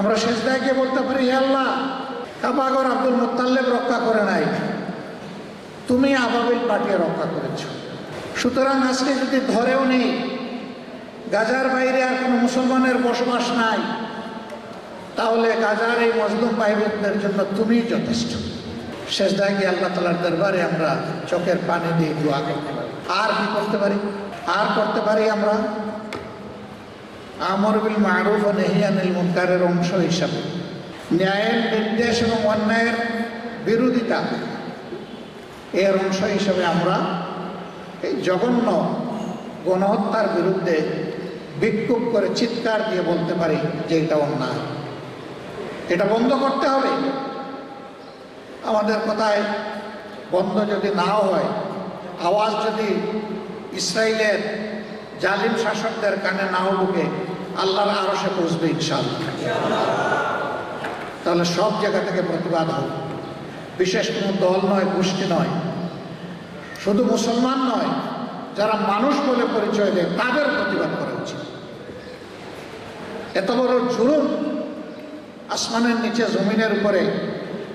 আমরা শেষদায় গিয়ে বলতে পারি আল্লাহ, কাবাগর আব্দুল মোত্তাল্লেব রক্ষা করে নাই। তুমি আবাবিল পাঠিয়ে রক্ষা করেছ। সুতরাং আজকে যদি ধরেও নেই, গাজার বাইরে আর কোনো মুসলমানের বসবাস নাই, তাহলে গাজার এই মজলুম ভাইবোনদের জন্য তুমিই যথেষ্ট। শেষ গিয়ে আল্লাহ তালার দরবারে আমরা চোখের পানি দিয়ে দোয়া করতে পারি। আর কি করতে পারি? আর করতে পারি আমরা? আমর বিল মারুফ ও নেহিয়ানিল মুনকারের অংশ হিসাবে। ন্যায়ের নির্দেশ এবং অন্যায়ের বিরোধিতা, এর অংশ হিসাবে আমরা এই জঘন্য গণহত্যার বিরুদ্ধে বিক্ষোভ করে চিৎকার দিয়ে বলতে পারি যে এটা অন্যায়। এটা বন্ধ করতে হবে। আমাদের কথায় বন্ধ যদি নাও হয়, আওয়াজ যদি ইসরায়েলের জালিম শাসকদের কানে নাও ঢুকে আল্লাহর আরও সে পৌঁছবে ইনশাল্লাহ তাহলে সব জায়গা থেকে প্রতিবাদ হবে বিশেষ কোনো দল নয়, গোষ্ঠী নয়। শুধু মুসলমান নয়, যারা মানুষ বলে পরিচয় দেয়, তাদের প্রতিবাদ করা উচিত। এত বড় জুলুম আসমানের নিচে, জমিনের উপরে,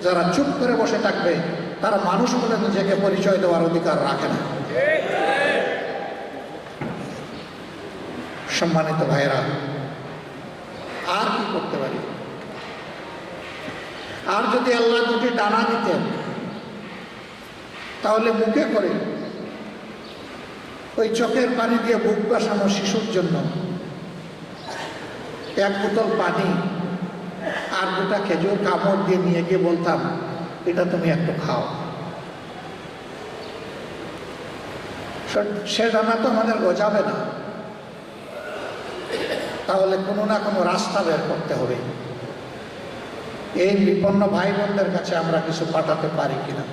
যারা চুপ করে বসে থাকবে, তারা মানুষ বলে নিজেকে পরিচয় দেওয়ার অধিকার রাখে না। সম্মানিত ভাইরা আর কি করতে পারি? আর যদি আল্লাহ দুটি ডানা দিতেন, তাহলে মুখে করে। ওই চোখের পানি দিয়ে বুক বাসানো শিশুর জন্য। এক বোতল পানি আর দুটা খেজুর কামড় দিয়ে নিয়ে গিয়ে বলতাম, এটা তুমি একটু খাও। সে- সে ডানা তো আমাদের গজাবে না। তাহলে কোনো না কোনো রাস্তা বের করতে হবে। এই বিপন্ন ভাই বোনদের কাছে আমরা কিছু পাঠাতে পারি কিনা?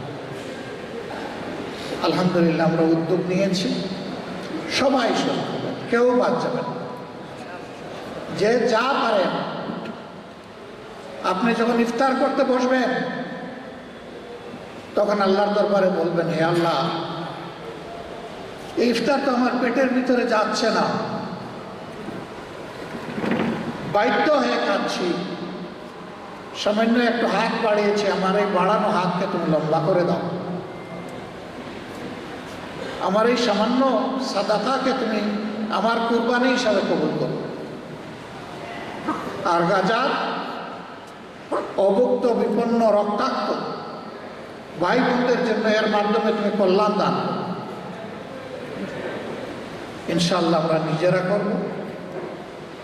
আলহামদুলিল্লাহ, আমরা উদ্যোগ নিয়েছি। সবাই শোধ কেউ বাদ যাবেন। যে যা পারেন আপনি যখন ইফতার করতে বসবেন, তখন আল্লাহর দরবারে বলবেন, হে আল্লাহ, ইফতার তো আমার পেটের ভিতরে যাচ্ছে না। বাধ্য হয়ে খাচ্ছি সামান্য একটু হাত বাড়িয়েছে, আমার এই বাড়ানো হাতকে তুমি লম্বা করে দাও। আমার এই সামান্য সাদাকাকে তুমি আমার কুরবানি হিসাবে কবুল করো। আর গাজার অভুক্ত বিপন্ন রক্তাক্ত ভাই বোনদের জন্য এর মাধ্যমে তুমি কল্যাণ দান। ইনশাল্লাহ আমরা নিজেরা করব।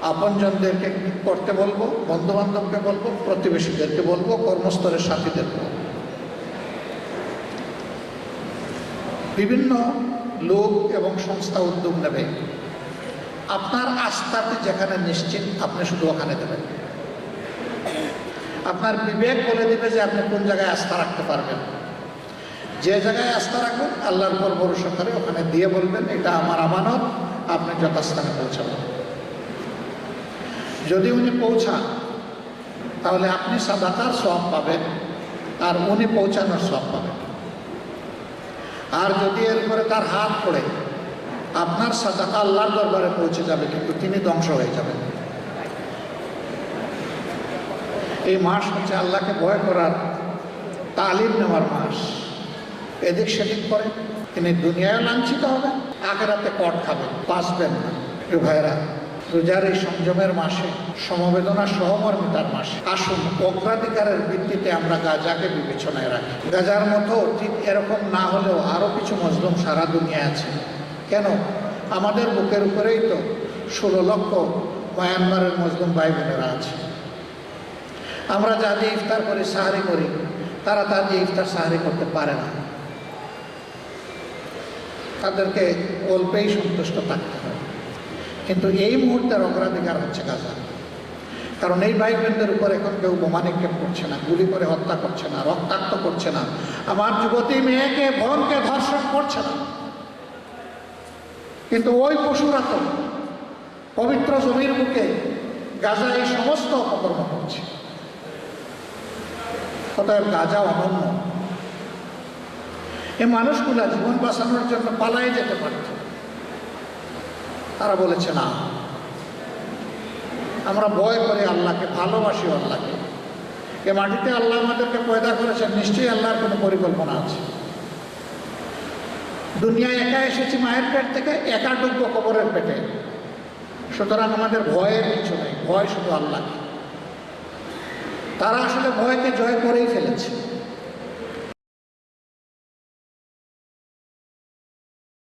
আপনজনদেরকে করতে বলব? বন্ধু বান্ধবকে বলব? প্রতিবেশীদেরকে বলব? কর্মস্থলের সাথীদেরকে বলব? বিভিন্ন লোক এবং সংস্থা উদ্যোগ নেবে। আপনার আস্থাতে যেখানে নিশ্চিত, আপনি শুধু ওখানে দেবেন। আপনার বিবেক বলে দেবে যে আপনি কোন জায়গায় আস্থা রাখতে পারবেন। যে জায়গায় আস্থা রাখবেন, আল্লাহর পর ভরসা করে ওখানে দিয়ে বলবেন, এটা আমার আমানত, আপনি যথাস্থানে পৌঁছাবেন। যদি উনি পৌঁছান, তাহলে আপনি সাদাতার সব পাবেন আর উনি পৌঁছানোর সব পাবেন। আর যদি এরপরে তার হাত পড়ে, আপনার সাদাকা আল্লাহর দরবারে পৌঁছে যাবে, কিন্তু তিনি ধ্বংস হয়ে যাবেন। এই মাস হচ্ছে আল্লাহকে ভয় করার তালিম নেওয়ার মাস। এদিক সেদিক করে, তিনি দুনিয়ায় লাঞ্ছিত হবেন, আখেরাতে কট খাবেন, বাঁচবেন না। ভাইরা রোজার এই সংযমের মাসে, সমবেদনা সহমর্মিতার মাসে। আসুন, অগ্রাধিকারের ভিত্তিতে আমরা গাজাকে বিবেচনায় রাখি। গাজার মতো ঠিক এরকম না হলেও আরও কিছু মজলুম সারা দুনিয়ায় আছে। কেন? আমাদের বুকের উপরেই তো ষোলো লক্ষ মায়ানমারের মজলুম ভাই বোনেরা আছে। আমরা যা দিয়ে ইফতার করি, সাহারি করি, তারা তা দিয়ে ইফতার, সাহারি করতে পারে না। তাদেরকে অল্পেই সন্তুষ্ট থাকতে হয় কিন্তু এই মুহূর্তের অগ্রাধিকার হচ্ছে গাজা কারণ এই ভাই বোনদের উপর এখন কেউ বোমা নিক্ষেপ করছে না, গুলি করে হত্যা করছে না, রক্তাক্ত করছে না। আমার যুবতী মেয়েকে, বোনকে ধর্ষণ করছে না। কিন্তু ওই পশুরা তো পবিত্র জমির বুকে গাজা এই সমস্ত অপকর্ম করছে। অতএব গাজা অনন্য। এই মানুষগুলা জীবন বাঁচানোর জন্য পালাই যেতে পারত। তারা বলেছে, না। আমরা ভয় করি আল্লাহকে, ভালোবাসি আল্লাহকে। এ মাটিতে আল্লাহ আমাদেরকে পয়দা করেছেন, নিশ্চয়ই আল্লাহর কোনো পরিকল্পনা আছে। দুনিয়ায় একা এসেছি মায়ের পেট থেকে একা ডুববো কবরের পেটে। সুতরাং আমাদের ভয়ের কিছু নেই, ভয় শুধু আল্লাহকে। তারা আসলে ভয়কে জয় করে